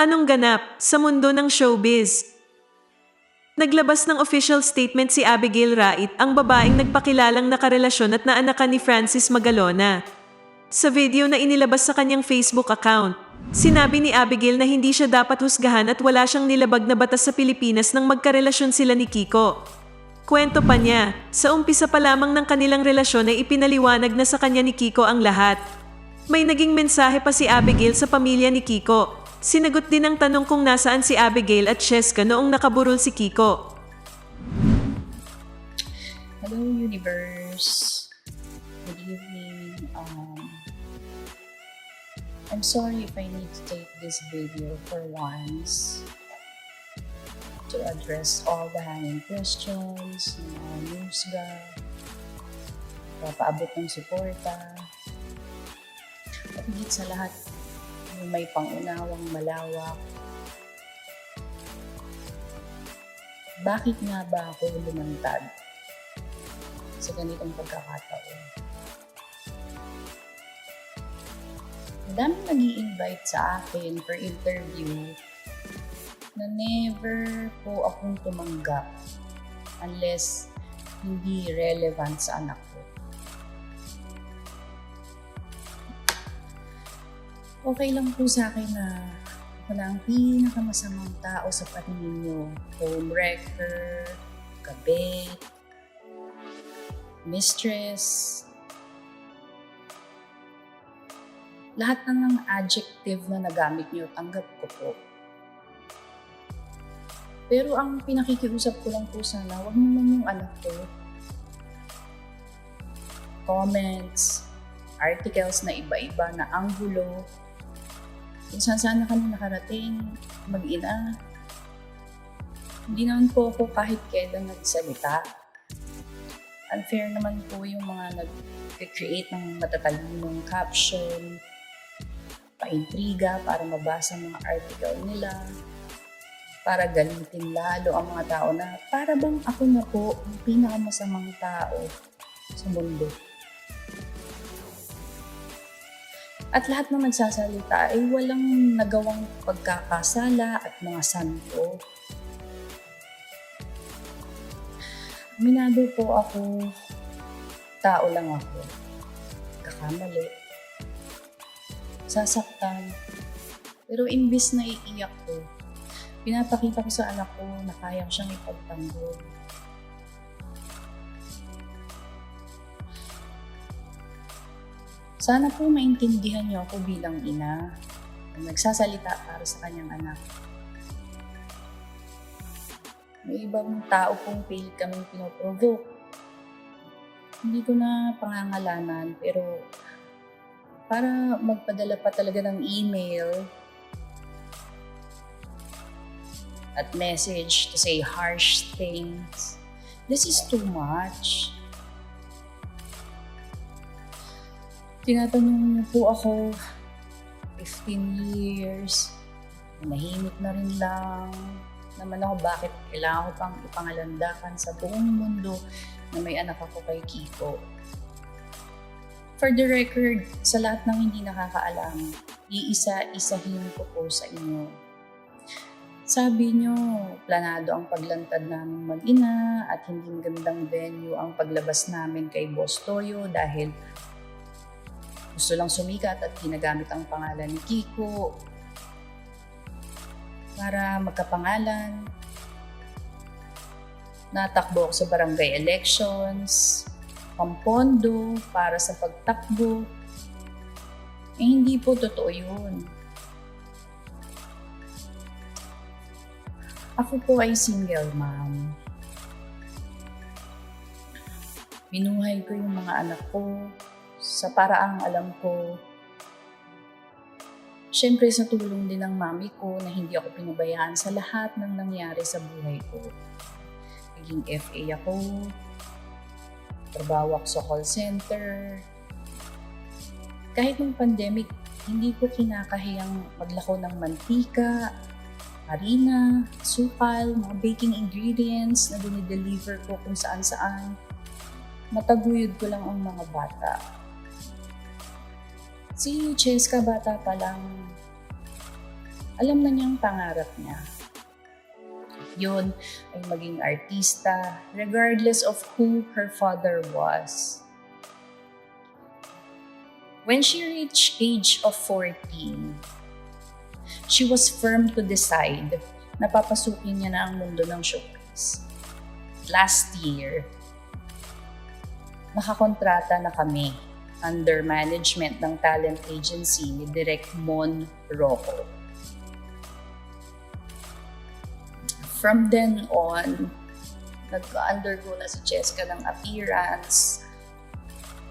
Anong ganap sa mundo ng showbiz? Naglabas ng official statement si Abigail Rait, ang babaeng nagpakilalang nakarelasyon at naanakan ni Francis Magalona. Sa video na inilabas sa kanyang Facebook account, sinabi ni Abigail na hindi siya dapat husgahan at wala siyang nilabag na batas sa Pilipinas nang magkarelasyon sila ni Kiko. Kwento pa niya, sa umpisa pa lamang ng kanilang relasyon ay ipinaliwanag na sa kanya ni Kiko ang lahat. May naging mensahe pa si Abigail sa pamilya ni Kiko. Sinagot din ang tanong kung nasaan si Abigail at Cheska noong nakaburol si Kiko. Hello, universe. Good evening. Um, I'm sorry if I need to take this video for once to address all the hanging questions, mga news ga, papaabot ng suporta, at higit sa lahat, may pangunawang malawak. Bakit nga ba ako lumantad sa ganitong pagkakataon. Madaming nag invite sa akin for interview na never po akong tumanggap unless hindi relevant sa anak Okay lang po sa akin na ako na ang pinakamasamang tao sa paningin nyo. Homewrecker, kabit, mistress. Lahat ng ng adjective na nagamit niyo, tanggap ko po. Pero ang pinakikiusap ko lang po sana, wag naman yung anak ko. Comments, articles na iba-iba na anggulo. Kung saan saan na kami nakarating, mag-ina. Hindi naman po ako kahit kailan nagsalita unfair naman po yung mga nag-create ng matatalinong caption, paintriga para mabasa mga article nila, para galitin lalo ang mga tao na para bang ako na po ang pinakamasamang tao sa mundo. At lahat ng nagsasalita ay walang nagawang pagkakasala at mga santo. Minado po ako, tao lang ako. Kakamali. Sasaktan. Pero imbis na iiyak ko, pinapakita ko sa anak ko na kaya ko siyang ipagtanggol. Sana po maintindihan niyo ako bilang ina na nagsasalita para sa kanyang anak. May ibang tao pong pilit kaming pinoprovoke. Hindi ko na pangangalanan pero para magpadala pa talaga ng email at message to say harsh things. This is too much. Tinatanong niyo po ako 15 years, nahimik na rin lang, naman ako bakit kailangan ko pang ipangalandakan sa buong mundo na may anak ako kay Kiko. For the record, sa lahat ng hindi nakakaalam, iisa-isahin ko po sa inyo. Sabi nyo, planado ang paglantad namin mag-ina at hindi magandang venue ang paglabas namin kay Boss Toyo dahil gusto lang sumikat at ginagamit ang pangalan ni Kiko para magkapangalan. Natakbo ako sa barangay elections, pampondo para sa pagtakbo. Eh, hindi po totoo yun. Ako po ay single mom. Binuhay ko yung mga anak ko sa paraang alam ko Siyempre sa tulong din ng mami ko na hindi ako pinabayaan sa lahat ng nangyari sa buhay ko. Naging FA ako, trabaho ako sa call center. Kahit nung pandemic, hindi ko kinakahiyang maglako ng mantika, harina, sukal, mga baking ingredients na dinideliver ko kung saan saan. Mataguyod ko lang ang mga bata. Si Cheska bata pa lang Alam na niyang pangarap niya. Yun ay maging artista regardless of who her father was. When she reached age of 14, she was firm to decide na papasukin niya na ang mundo ng showbiz. Last year, nakakontrata na kami under management ng talent agency ni Direk Mon Rocco. From then on, nag-undergo na si Jessica ng appearance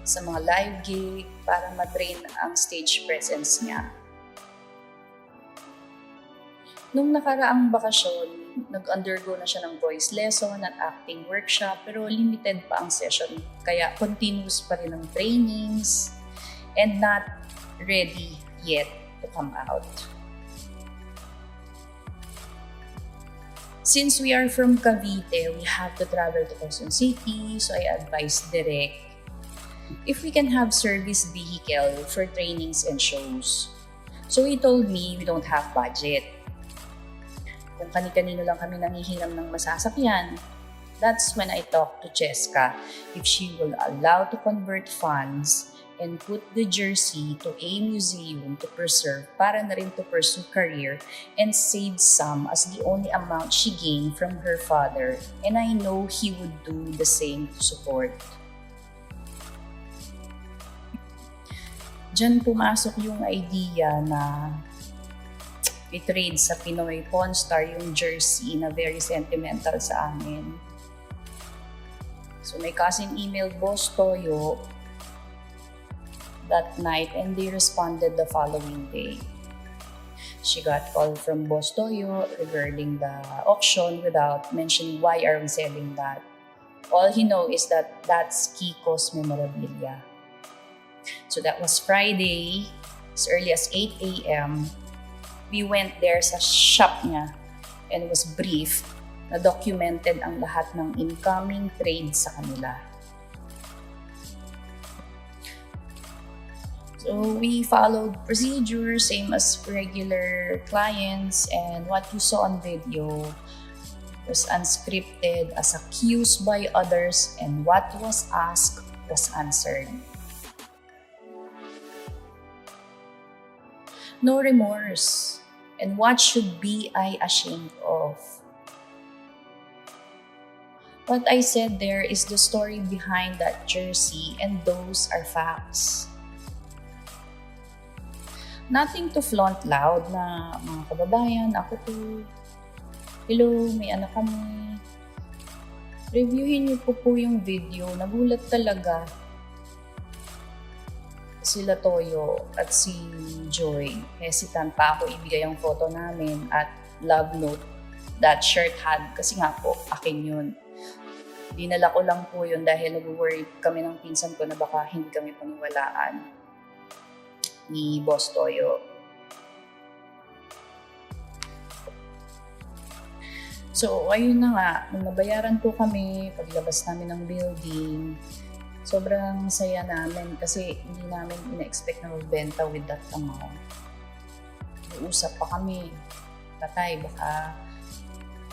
sa mga live gig para matrain ang stage presence niya. Nung nakaraang bakasyon, nag-undergo na siya ng voice lesson at acting workshop pero limited pa ang session kaya continuous pa rin ang trainings and not ready yet to come out. Since we are from Cavite, we have to travel to Quezon City, so I advise Direk if we can have service vehicle for trainings and shows. So he told me we don't have budget kung kani-kanino lang kami nangihiram ng masasakyan, that's when I talked to Cheska if she will allow to convert funds and put the jersey to a museum to preserve para na rin to pursue career and save some as the only amount she gained from her father and I know he would do the same to support. Diyan pumasok yung idea na i-trade sa Pinoy Pawn Star yung jersey na very sentimental sa amin. So may cousin emailed Boss Toyo that night and they responded the following day. She got call from Boss Toyo regarding the auction without mentioning why are we selling that. All he know is that that's Kiko's memorabilia. So that was Friday, as early as 8 a.m we went there sa shop niya and was briefed na documented ang lahat ng incoming trade sa kanila. So we followed procedure same as regular clients and what you saw on video was unscripted as accused by others and what was asked was answered. No remorse. And what should be I ashamed of? What I said there is the story behind that jersey, and those are facts. Nothing to flaunt loud na mga kababayan, ako to. Hello, may anak kami. Reviewin niyo po po yung video. Nagulat talaga sila Toyo at si Joy, hesitant pa ako ibigay ang photo namin at love note that shirt had kasi nga po, akin yun. Dinala ko lang po yun dahil nag-worry kami ng pinsan ko na baka hindi kami paniwalaan ni Boss Toyo. So, ayun na nga, nung nabayaran po kami, paglabas namin ng building, sobrang saya namin kasi hindi namin ina-expect na magbenta with that amount. Uusap pa kami, patay, baka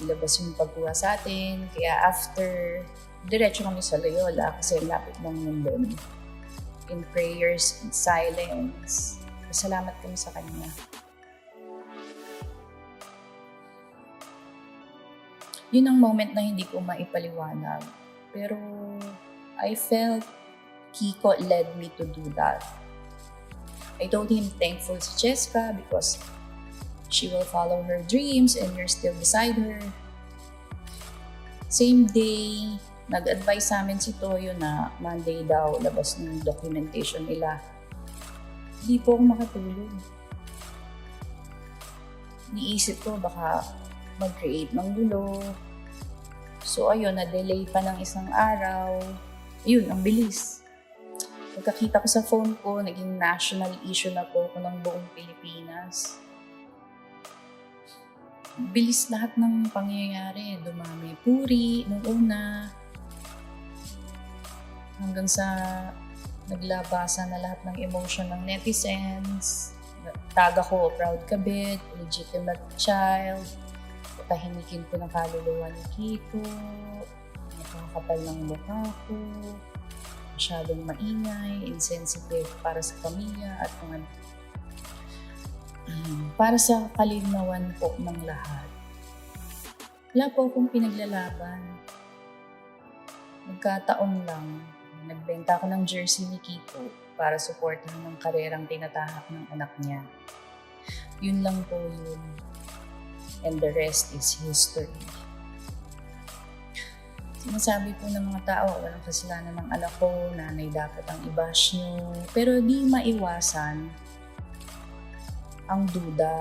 ilabas yung pagkuha sa atin. Kaya after, diretso kami sa Loyola kasi lapit lang yun doon. In prayers, in silence. Salamat kami sa kanya. Yun ang moment na hindi ko maipaliwanag. Pero I felt Kiko led me to do that. I told him thankful si Cheska because she will follow her dreams and you're still beside her. Same day, nag-advise sa amin si Toyo na Monday daw labas ng documentation nila. Hindi po ako makatulog. Niisip ko baka mag-create ng gulo. So ayun, na-delay pa ng isang araw yun, ang bilis. Pagkakita ko sa phone ko, naging national issue na po ko ng buong Pilipinas. Bilis lahat ng pangyayari. Dumami puri nung una. Hanggang sa naglabasa na lahat ng emotion ng netizens. tag ako, proud kabit, legitimate child, tahimikin ko ng kaluluwa ni Kiko, nakakapal ng mukha ko, masyadong maingay, insensitive para sa pamilya at mga Mm, para sa kalinawan po ng lahat. Wala po akong pinaglalaban. Nagkataon lang, nagbenta ako ng jersey ni Kiko para suportahan ng karerang tinatahak ng anak niya. Yun lang po yun. And the rest is history. Sinasabi po ng mga tao, walang kasalanan ng anak ko, nanay dapat ang i-bash nyo. Pero di maiwasan ang duda,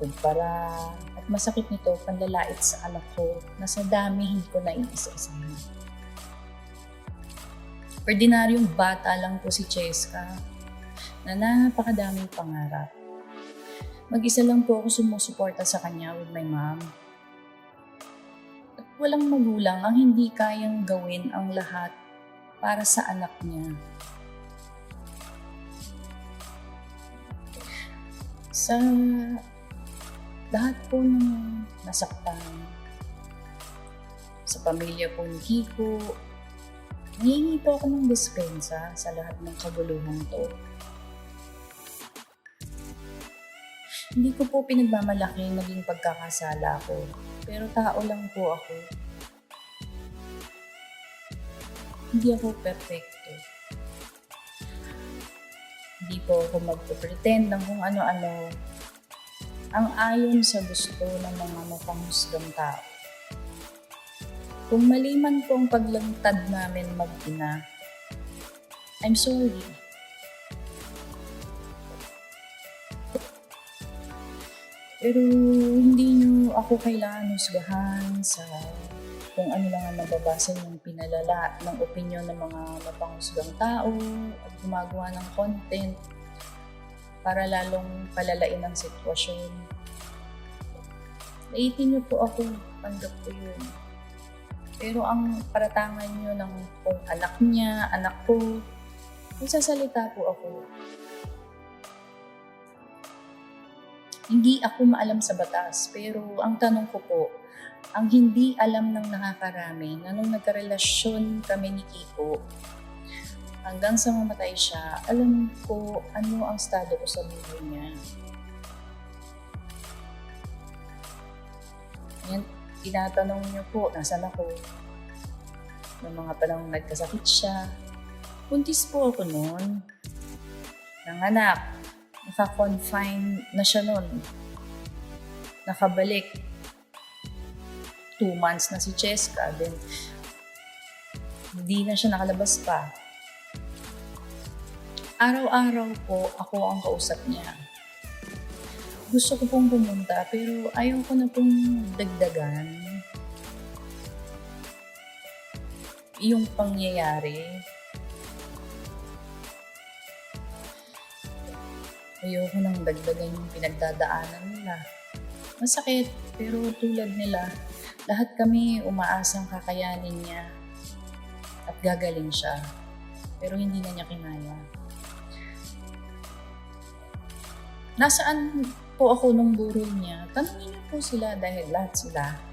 kumpara, at masakit nito panlalait sa anak ko na sa dami hindi ko na iisa-isahin. Ordinaryong bata lang po si Cheska na napakadaming pangarap. Mag-isa lang po ako sumusuporta sa kanya with my mom. Walang magulang ang hindi kayang gawin ang lahat para sa anak niya. Sa lahat po ng nasaktan, sa pamilya po ni Kiko, Nangingi po ako ng dispensa sa lahat ng kaguluhan to. Hindi ko po pinagmamalaki yung naging pagkakasala ko. Pero tao lang po ako. Hindi ako perfecto. Hindi po ako magpapretend ng kung ano-ano ang ayon sa gusto ng mga mapanghusgang tao. Kung mali man po ang paglantad namin mag-ina, I'm sorry. Pero hindi nyo ako kailangan husgahan sa kung ano lang ang nababasa yung pinalala ng opinion ng mga mapanghusgang tao at gumagawa ng content para lalong palalain ang sitwasyon. Naitin niyo po ako, panggap ko yun. Pero ang paratangan nyo ng kung anak niya, anak ko, nagsasalita po ako. Hindi ako maalam sa batas, pero ang tanong ko po, ang hindi alam ng nakakarami na nung nagkarelasyon kami ni Kiko, hanggang sa mamatay siya, alam ko ano ang estado ko sa buhay niya. Yan, tinatanong niyo po, nasan ako? Noong mga panahon nagkasakit siya. Buntis po ako noon. Nanganak. Naka-confine na siya noon. Nakabalik. Two months na si Cheska. Then, hindi na siya nakalabas pa. Araw-araw po ako ang kausap niya gusto ko pong pumunta pero ayaw ko na pong dagdagan yung pangyayari. Ayaw ko nang dagdagan yung pinagdadaanan nila. Masakit, pero tulad nila, lahat kami umaasang kakayanin niya at gagaling siya. Pero hindi na niya kinaya. Nasaan po ako nung burol niya, tanungin niyo po sila dahil lahat sila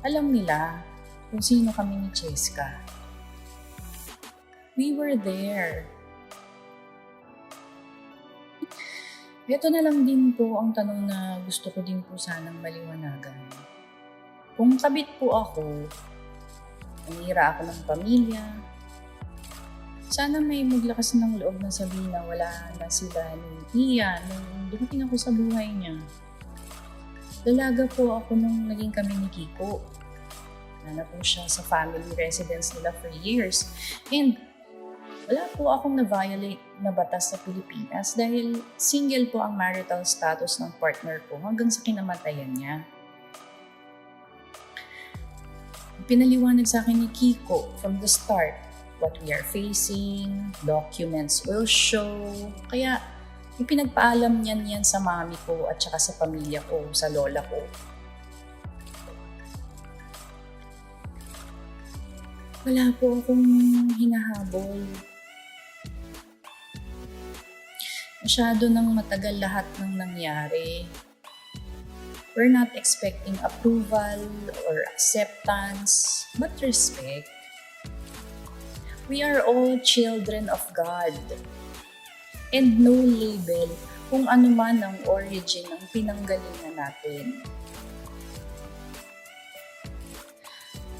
alam nila kung sino kami ni Cheska. We were there. Ito na lang din po ang tanong na gusto ko din po sanang maliwanagan. Kung kabit po ako, nanira ako ng pamilya, sana may maglakas ng loob na sabihin na wala na sila ni Ian nung dumating ako sa buhay niya. Dalaga po ako nung naging kami ni Kiko. Wala na po siya sa family residence nila for years. And wala po akong na-violate na batas sa Pilipinas dahil single po ang marital status ng partner ko hanggang sa kinamatayan niya. Pinaliwanag sa akin ni Kiko from the start what we are facing, documents will show. Kaya ipinagpaalam niyan yan sa mami ko at saka sa pamilya ko, sa lola ko. Wala po akong hinahabol. Masyado nang matagal lahat ng nangyari. We're not expecting approval or acceptance, but respect. We are all children of God. And no label kung ano man ang origin ng pinanggalingan natin.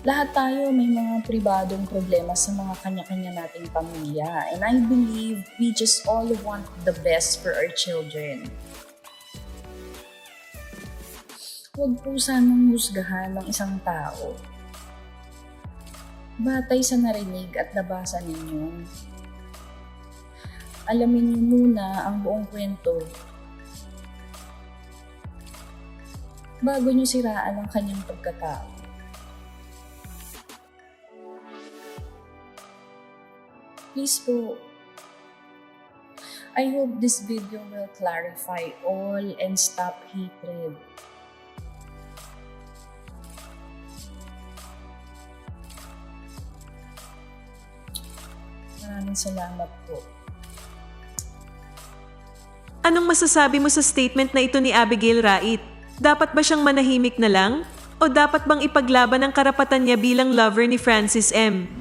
Lahat tayo may mga pribadong problema sa mga kanya-kanya nating pamilya. And I believe we just all want the best for our children. Huwag po sanang husgahan ng isang tao. Batay sa narinig at nabasa ninyo. Alamin niyo muna ang buong kwento bago niyo siraan ang kanyang pagkatao. Please po, I hope this video will clarify all and stop hatred. Maraming salamat po. Anong masasabi mo sa statement na ito ni Abigail Rait? Dapat ba siyang manahimik na lang? O dapat bang ipaglaban ang karapatan niya bilang lover ni Francis M?